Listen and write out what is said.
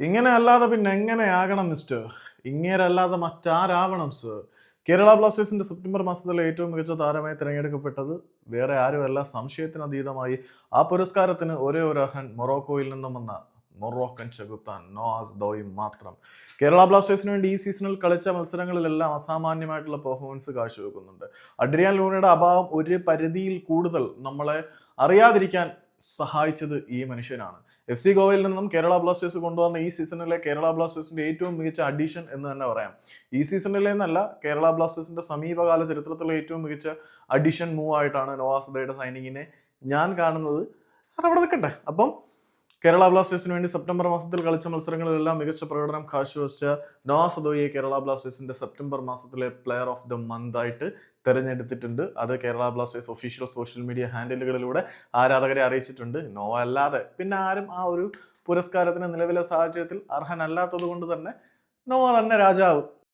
ഇങ്ങനെ അല്ലാതെ പിന്നെ എങ്ങനെയാകണം മിസ്റ്റർ ഇങ്ങേരല്ലാതെ മറ്റാരാവണം സർ കേരള ബ്ലാസ്റ്റേഴ്സിന്റെ സെപ്റ്റംബർ മാസത്തിലെ ഏറ്റവും മികച്ച താരമായി തിരഞ്ഞെടുക്കപ്പെട്ടത് വേറെ ആരുമല്ല. സംശയത്തിനതീതമായി ആ പുരസ്കാരത്തിന് ഒരേ ഒരു അർഹൻ മൊറോക്കോയിൽ നിന്നും വന്ന മൊറോക്കൻ ചെകുത്താൻ നോസ് ദോയും മാത്രം. കേരള ബ്ലാസ്റ്റേഴ്സിന് വേണ്ടി ഈ സീസണിൽ കളിച്ച മത്സരങ്ങളിലെല്ലാം അസാമാന്യമായിട്ടുള്ള പെർഫോമൻസ് കാഴ്ചവെക്കുന്നുണ്ട്. അഡ്രിയാൻ ലൂണയുടെ അഭാവം ഒരു പരിധിയിൽ കൂടുതൽ നമ്മളെ അറിയാതിരിക്കാൻ സഹായിച്ചത് ഈ മനുഷ്യനാണ്. എഫ് സി ഗോവയിൽ നിന്നും കേരള ബ്ലാസ്റ്റേഴ്സ് കൊണ്ടുവന്ന ഈ സീസണിലെ കേരള ബ്ലാസ്റ്റേഴ്സിന്റെ ഏറ്റവും മികച്ച അഡീഷൻ എന്ന് തന്നെ പറയാം. ഈ സീസണിലെ എന്നല്ല കേരള ബ്ലാസ്റ്റേഴ്സിന്റെ സമീപകാല ചരിത്രത്തിലെ ഏറ്റവും മികച്ച അഡീഷൻ മൂവ് ആയിട്ടാണ് നോവാസുദയുടെ സൈനിങ്ങിനെ ഞാൻ കാണുന്നത്. അതവിടെ നിൽക്കട്ടെ. അപ്പം കേരള ബ്ലാസ്റ്റേഴ്സിന് വേണ്ടി സെപ്റ്റംബർ മാസത്തിൽ കളിച്ച മത്സരങ്ങളിലെല്ലാം മികച്ച പ്രകടനം കാഴ്ചവെച്ച നോവാ സദോയെ കേരള ബ്ലാസ്റ്റേഴ്സിന്റെ സെപ്റ്റംബർ മാസത്തിലെ പ്ലെയർ ഓഫ് ദ മന്ത് ആയിട്ട് തെരഞ്ഞെടുത്തിട്ടുണ്ട്. അത് Kerala Blasters official social media ഹാൻഡിലുകളിലൂടെ ആരാധകരെ അറിയിച്ചിട്ടുണ്ട്. നോവ അല്ലാതെ. പിന്നെ ആരും ആ ഒരു പുരസ്കാരത്തിന് നിലവിലെ സാഹചര്യത്തിൽ അർഹനല്ലാത്തത് കൊണ്ട് തന്നെ നോവ തന്നെ രാജാവ്